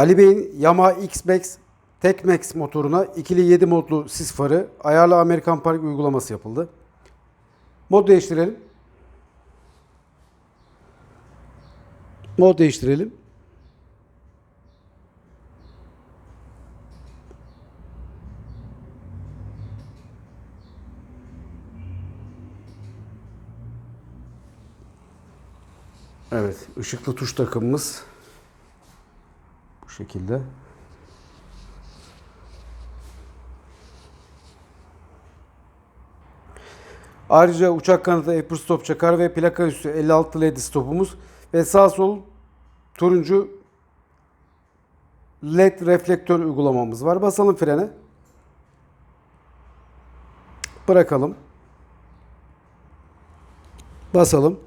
Ali Bey'in Yamaha X-Max Tek-Max motoruna ikili 7 modlu sis farı, ayarlı Amerikan Park uygulaması yapıldı. Mod değiştirelim. Mod değiştirelim. Evet, ışıklı tuş takımımız bu şekilde. Ayrıca uçak kanadı Apple Stop çakar ve plaka üstü 56 LED stopumuz ve sağ sol turuncu LED reflektör uygulamamız var. Basalım frene. Bırakalım. Basalım.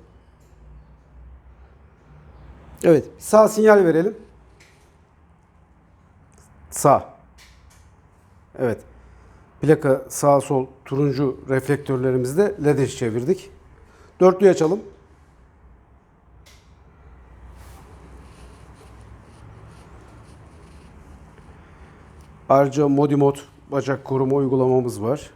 Evet. Sağ sinyal verelim. Sağ. Evet. Plaka sağ sol turuncu reflektörlerimizi de LED'e çevirdik. Dörtlüyü açalım. Ayrıca Modimod bacak koruma uygulamamız var.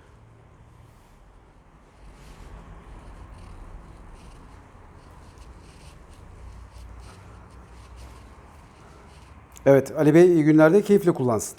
Evet Ali Bey iyi günlerde keyifle kullansın.